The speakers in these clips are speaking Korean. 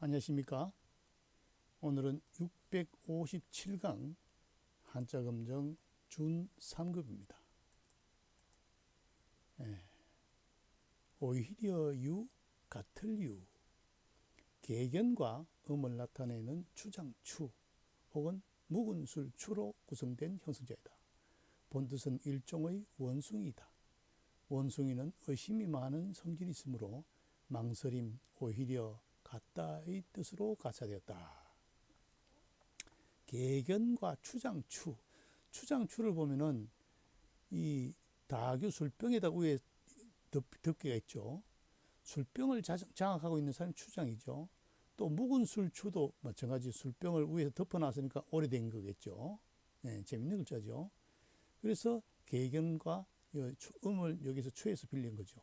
안녕하십니까. 오늘은 657강 한자검정 준 3급입니다. 예. 오히려 유, 같을 유. 계견과 음을 나타내는 추장추 혹은 묵은 술 추로 구성된 형성자이다. 본 뜻은 일종의 원숭이다. 원숭이는 의심이 많은 성질이 있으므로 망설임, 오히려 같다 의 뜻으로 가차되었다. 계견과 추장추, 추장추를 보면은 이 다교 술병에다 위에 덮, 덮개가 있죠. 술병을 장악하고 있는 사람이 추장이죠. 또 묵은 술추도 마찬가지 술병을 위에서 덮어놨으니까 오래된 거겠죠. 네, 재밌는 글자죠. 그래서 계견과 음을 여기서 추에서 빌린 거죠.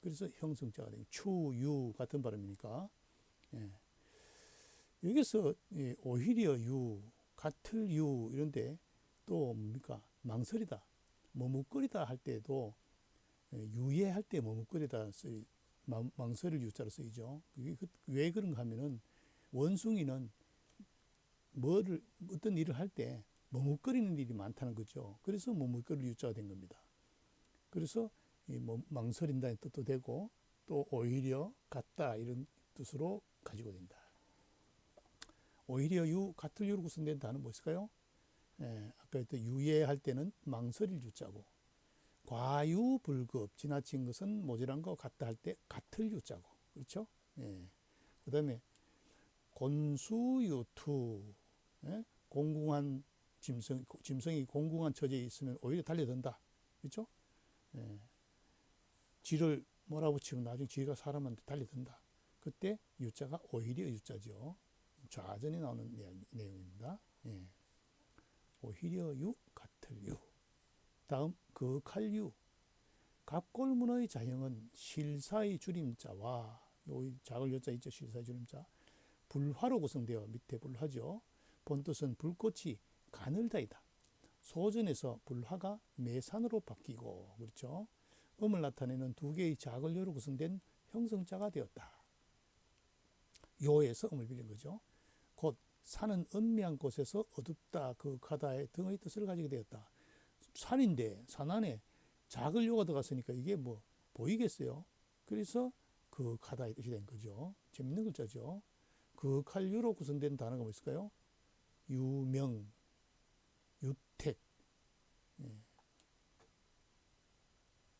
그래서 형성자가 된 추유 같은 발음이니까 예. 여기서 예, 오히려 유, 같을 유 이런데 또 뭡니까 망설이다, 머뭇거리다 할 때도 예, 유예할 때 머뭇거리다 쓰이 망설일 유자로 쓰이죠. 그게 그, 왜 그런가 하면은 원숭이는 뭐를 어떤 일을 할 때 머뭇거리는 일이 많다는 거죠. 그래서 머뭇거릴 유자가 된 겁니다. 그래서 이 뭐, 망설인다는 뜻도 되고 또 오히려 같다 이런 뜻으로 가지고 된다. 오히려 유 같을 유로 구성된 단어 무엇일까요? 예, 아까 했던 유예할 때는 망설일 유자고 과유불급 지나친 것은 모자란 것 같다 할 때 같을 유자고 그렇죠? 예. 그다음에 곤수유투 예? 공궁한 짐승 짐승이 공궁한 처지에 있으면 오히려 달려든다 그렇죠? 예. 쥐를 몰아붙이면 나중에 쥐가 사람한테 달려든다. 그때 유자가 오히려 유자죠. 좌전이 나오는 내용입니다. 예. 오히려 유 같을 유. 다음 극할유. 갑골문의 자형은 실사의 줄임자와 요 작을 여자 있죠 실사의 줄임자 불화로 구성되어 밑에 불화죠. 본뜻은 불꽃이 가늘다이다. 소전에서 불화가 매산으로 바뀌고 그렇죠. 음을 나타내는 두 개의 작을 여로 구성된 형성자가 되었다. 요에서 음을 빌린 거죠. 곧 산은 은미한 곳에서 어둡다, 그 가다의 등의 뜻을 가지게 되었다. 산인데 산 안에 작을 요가 들어갔으니까 이게 뭐 보이겠어요? 그래서 그 가다의 뜻이 된 거죠. 재밌는 글자죠. 그 칼유로 구성된 단어가 뭐 있을까요? 유명, 유택, 예.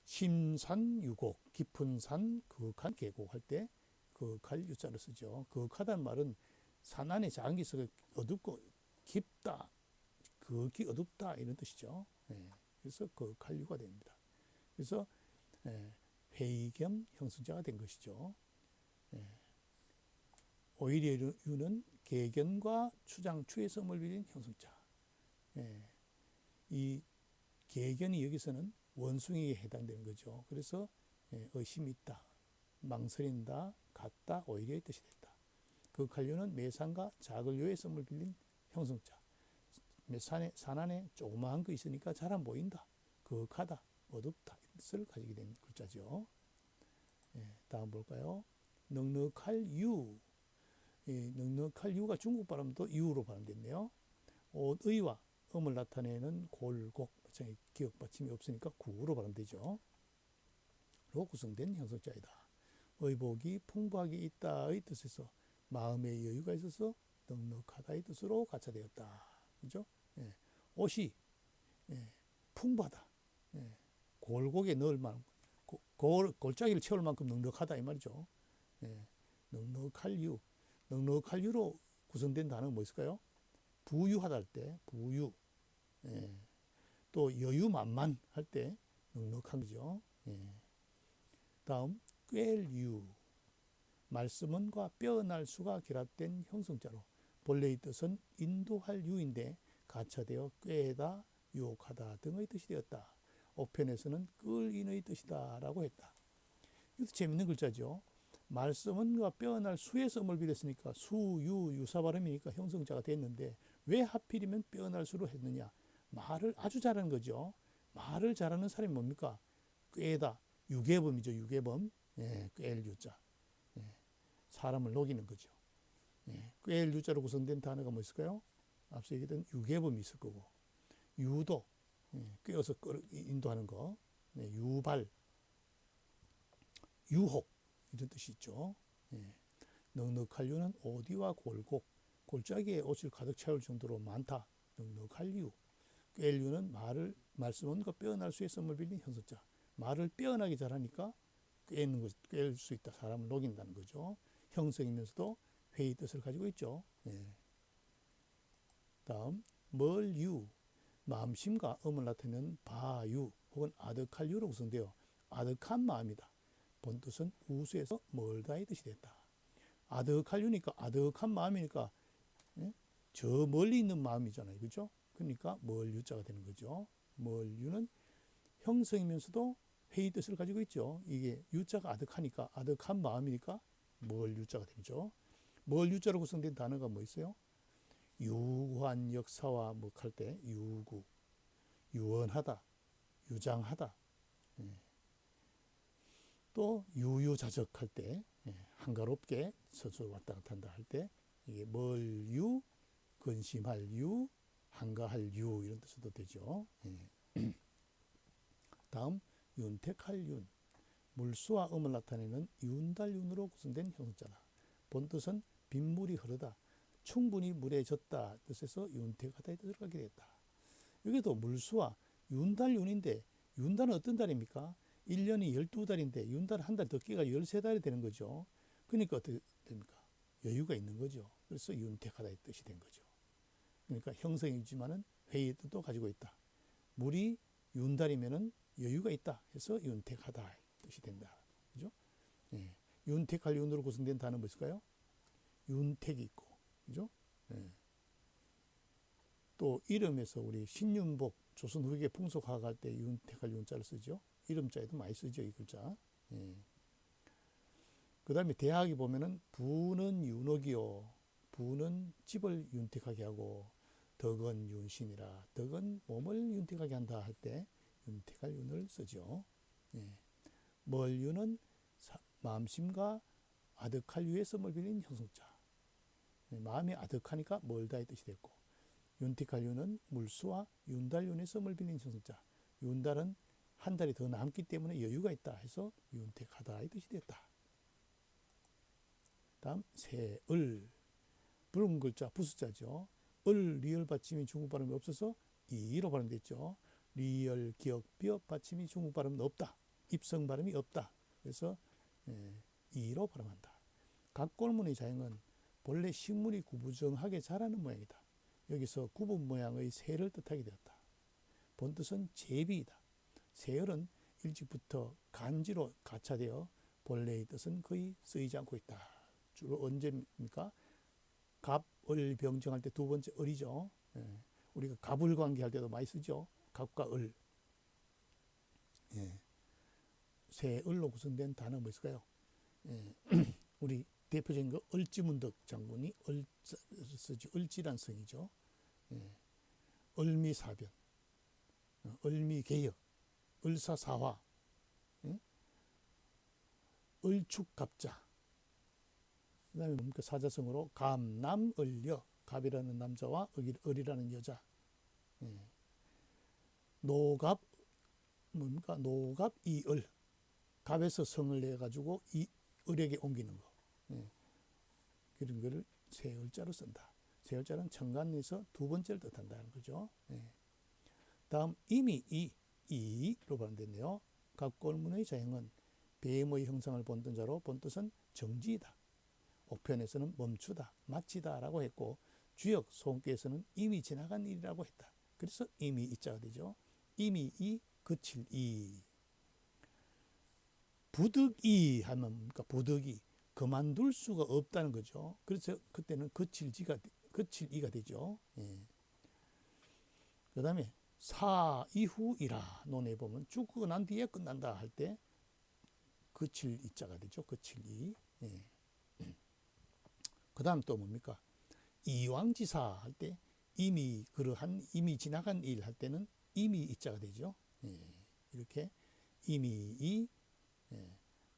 심산유곡, 깊은 산, 그윽한 계곡 할 때 그윽할 유자를 쓰죠. 그윽하다는 말은 산 안에 작은 게 있어 어둡고 깊다, 그윽이 어둡다 이런 뜻이죠. 예. 그래서 그윽할 유가 됩니다. 그래서 예. 회의 겸 형성자가 된 것이죠. 예. 오히려 유는 계견과 추장, 추의 섬을 빌린 형성자. 예. 이 계견이 여기서는 원숭이에 해당되는 거죠. 그래서 예, 의심이 있다, 망설인다, 같다, 오히려의 뜻이 됐다. 그 관료는 매산과 작을요의 썸을 빌린 형성자. 산에, 산 안에 조그마한 거 있으니까 잘 안 보인다. 그윽하다, 어둡다. 뜻을 가지게 된 글자죠. 예, 다음 볼까요? 넉넉할 유. 예, 넉넉할 유가 중국 발음도 유로 발음됐네요. 옷의와 음을 나타내는 골곡, 기억 받침이 없으니까 구로 발음되죠. 로 구성된 형성자이다. 의복이 풍부하게 있다의 뜻에서 마음의 여유가 있어서 넉넉하다의 뜻으로 가차되었다. 그죠? 예. 옷이 예. 풍부하다. 예. 골고기에 넣을 만큼, 골, 골짜기를 채울 만큼 넉넉하다 이 말이죠. 예. 넉넉할 유. 넉넉할 유로 구성된 단어가 뭐 있을까요? 부유하다 할 때, 부유. 예. 또 여유만만 할 때 넉넉한 거죠. 예. 다음, 꿰유. 말씀은과 뼈날 수가 결합된 형성자로 본래의 뜻은 인도할 유인데 가차되어 꿰다, 유혹하다 등의 뜻이 되었다. 오편에서는 끌인의 뜻이다 라고 했다. 이것도 재밌는 글자죠. 말씀은과 뼈날 수의 썸을 빌었으니까 수, 유, 유사 발음이니까 형성자가 됐는데 왜 하필이면 뼈날 수로 했느냐? 말을 아주 잘하는 거죠. 말을 잘하는 사람이 뭡니까? 꾀다. 유괴범이죠. 유괴범. 예, 꾀를 유자. 예, 사람을 녹이는 거죠. 예, 꿰일 유자로 구성된 단어가 뭐 있을까요? 앞서 얘기했던 유괴범이 있을 거고 유도 예, 꿰어서 끌- 인도하는 거 네, 유발 유혹 이런 뜻이 있죠. 예. 넉넉할 유는 오디와 골곡 골짜기에 옷을 가득 채울 정도로 많다. 넉넉할 유 꿰일 유는 말을 말씀은과 빼어날 수의 썸을 빌린 현석자 말을 빼어나게 잘하니까 꿰는 것, 꿰수 있다. 사람을 녹인다는 거죠. 형성이면서도 회의 뜻을 가지고 있죠. 예. 다음 멀유 마음심과 음을 나타내는 바유 혹은 아득할 유로 구성되어 아득한 마음이다. 본 뜻은 우수에서 멀다의 뜻이 됐다. 아득할 유니까 아득한 마음이니까 예? 저 멀리 있는 마음이잖아요. 그죠? 그러니까 멀유자가 되는 거죠. 멀유는 형성이면서도 회의 뜻을 가지고 있죠. 이게 유자가 아득하니까 아득한 마음이니까 멀유자가 되죠. 멀유자로 구성된 단어가 뭐 있어요? 유한 역사와 뭐 할 때 유구, 유언하다, 유장하다. 예. 또 유유자적할 때 예, 한가롭게 서서 왔다 갔다 한다 할 때 이게 멀유, 근심할 유, 한가할 유 이런 뜻으로 되죠. 예. 다음 윤택할 윤 물수와 음을 나타내는 윤달윤으로 구성된 형용자다. 본 뜻은 빗물이 흐르다, 충분히 물에 젖다 뜻에서 윤택하다의 뜻을 갖게 됐다. 여기도 물수와 윤달윤인데 윤달은 어떤 달입니까? 1년이 12달인데 윤달 한 달 더 끼가 13달이 되는 거죠. 그러니까 어떻게 됩니까? 여유가 있는 거죠. 그래서 윤택하다의 뜻이 된 거죠. 그러니까 형성이지만은 회의의 뜻도 가지고 있다. 물이 윤달이면은 여유가 있다 해서 윤택하다 뜻이 된다. 그죠? 예. 윤택할 윤으로 구성된 단어 뭐 있을까요? 윤택이 있고, 그죠? 예. 또 이름에서 우리 신윤복 조선 후기의 풍속화가 할때 윤택할 윤자를 쓰죠. 이름자에도 많이 쓰죠 이 글자. 예. 그 다음에 대학이 보면은 부는 윤옥이요. 부는 집을 윤택하게 하고 덕은 윤신이라 덕은 몸을 윤택하게 한다 할 때 윤택할 윤을 쓰죠. 예. 사- 마음심과 아득할 유의 썸을 빌린 형성자. 예, 마음이 아득하니까 멀다의 뜻이 됐고 윤택할 유는 물수와 윤달윤의 썸을 빌린 형성자. 윤달은 한 달이 더 남기 때문에 여유가 있다 해서 윤택하다의 뜻이 됐다. 다음 새을 붉은 글자 부수자죠. 을 리얼 받침이 중국 발음이 없어서 이로 발음됐죠. 리얼 기억 비어 받침이 중국 발음은 없다. 입성 발음이 없다. 그래서 예, 이로 발음한다. 각골문의 자형은 본래 식물이 구부정하게 자라는 모양이다. 여기서 구분 모양의 새를 뜻하게 되었다. 본 뜻은 제비이다. 세열은 일찍부터 간지로 가차되어 본래의 뜻은 거의 쓰이지 않고 있다. 주로 언제입니까? 갑을 병정할 때 두 번째 을이죠. 예. 우리가 갑을 관계할 때도 많이 쓰죠. 갑과 을. 예. 새 을로 구성된 단어 뭐 있을까요? 예. 우리 대표적인 거 을지문덕 장군이 을 쓰죠. 을지란 성이죠. 예. 을미사변, 어, 을미개혁, 을사사화, 예? 을축갑자. 그다음에 뭡니까 사자성어로 감남을여 갑이라는 남자와 을- 을이라는 여자. 예. 노갑 뭡니까 노갑 이을 갑에서 성을 내 가지고 이 을에게 옮기는 거. 예. 그런 거를 세 을자로 쓴다. 세 을자는 천간에서 두 번째를 뜻한다는 거죠. 예. 다음 이미 이 이로 발음됐네요. 갑골문의 자형은 뱀의 형상을 본뜬 자로 본 뜻은 정지이다. 옥편에서는 멈추다, 마치다라고 했고 주역 소음께서는 이미 지나간 일이라고 했다. 그래서 이미 이자가 되죠. 이미 이 그칠 이 부득이 하면 뭡니까 부득이 그만둘 수가 없다는 거죠. 그래서 그때는 그칠지가 그칠 이가 되죠. 예. 그다음에 사 이후이라 논에 보면 죽고 난 뒤에 끝난다 할 때 그칠 이자가 되죠. 그칠 이. 예. 그 다음 또 뭡니까? 이왕지사 할 때 이미 그러한 이미 지나간 일 할 때는 이미 이자가 되죠. 예, 이렇게 이미 이 예,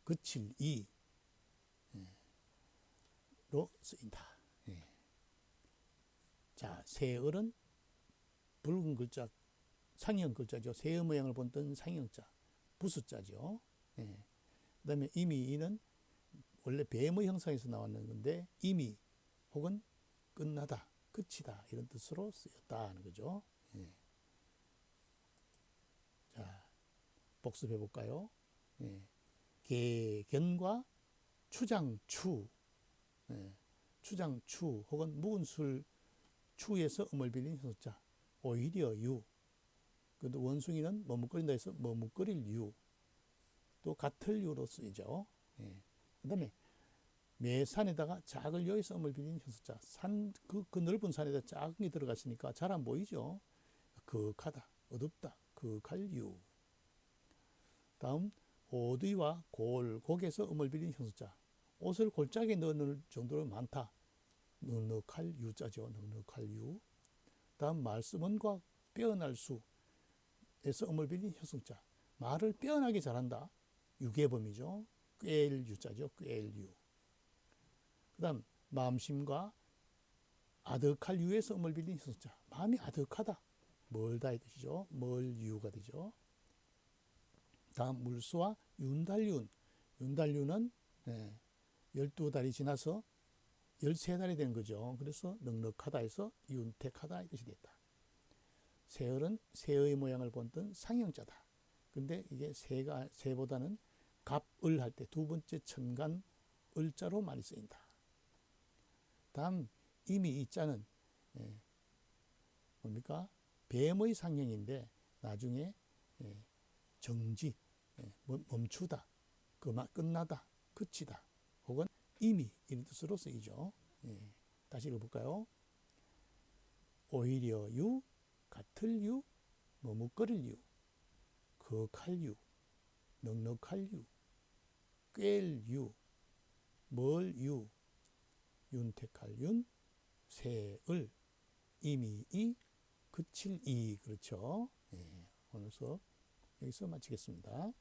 그칠 이로 쓰인다. 예. 자, 세을은 붉은 글자, 상형 글자죠. 새의 모양을 본뜬 상형자, 부수자죠. 예. 그 다음에 이미는 원래 뱀의 형상에서 나왔는 건데, 이미 혹은 끝나다, 끝이다, 이런 뜻으로 쓰였다 하는 거죠. 예. 자, 복습해 볼까요? 예. 개견과 추장추, 예. 추장추 혹은 묵은 술 추에서 음을 빌린 형자 오히려 유. 그도 원숭이는 머뭇거린다 해서 머뭇거릴 유. 또 같을 유로 쓰이죠. 예. 그 다음에 매산에다가 작을 여기서 음을 빌린 형수자. 산, 그, 그 넓은 산에다 작은 게 들어갔으니까 잘 안 보이죠. 극하다, 어둡다, 극할 유. 다음 오두이와 골, 곡에서 음을 빌린 형수자. 옷을 골짜기에 넣을 정도로 많다. 넉넉할 유자죠. 넉넉할 유. 다음 말씀은과 빼어날 수에서 음을 빌린 형성자. 말을 빼어나게 잘한다. 유계범이죠. 꿰일 유자죠. 꿰일 유. 그 다음 마음심과 아득할 유에서 음을 빌린 형성자. 마음이 아득하다. 멀다 이 뜻이죠. 멀 유가 되죠. 다음 물수와 윤달윤. 윤달윤은 예, 12달이 지나서 13달이 된 거죠. 그래서 넉넉하다 해서 윤택하다 이 뜻이 됐다. 새을은 새의 모양을 본뜬 상형자다. 근데 이게 새가 새보다는 갑을 할 때 두 번째 천간 을자로 많이 쓰인다. 다음 이미 이 자는 예, 뭡니까? 뱀의 상형인데 나중에 예, 정지, 예, 멈추다, 그만 끝나다, 그치다, 혹은 이미 이런 뜻으로 쓰이죠. 예, 다시 읽어볼까요? 오히려 유, 같을 유, 머뭇거릴 유, 거할 유, 넉넉할 유, 꿰일 유, 멀 유, 윤택할 윤, 새을, 이미 이, 그칠 이 그렇죠. 예, 오늘 수업 여기서 마치겠습니다.